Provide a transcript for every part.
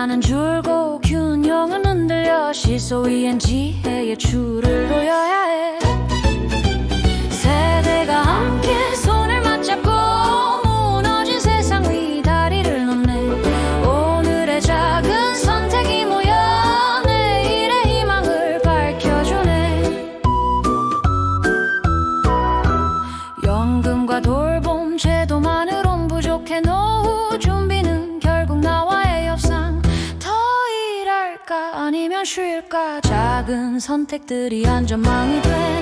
출산은 줄고 균형은 흔들려 시소 위엔 지혜의 줄을 놓여 아니면 쉴까? 작은 선택들이 안전망이 되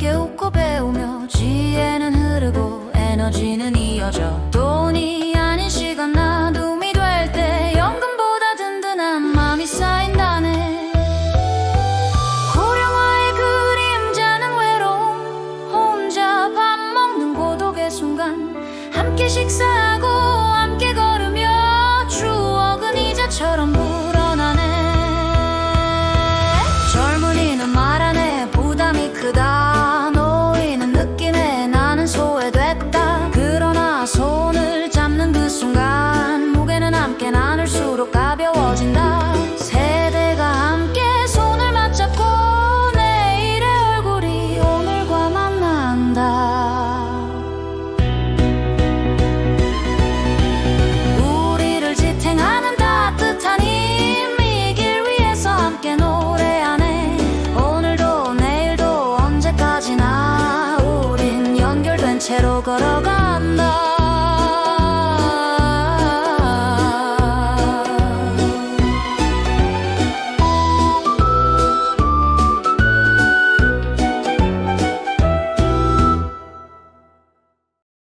함께 웃고 배우며 지혜는 흐르고 에너지는 이어져. 돈이 아닌 시간 나눔이 될 때 연금보다 든든한 마음이 쌓인다네. 고령화의 그림자는 외로움 혼자 밥 먹는 고독의 순간 함께 식사하고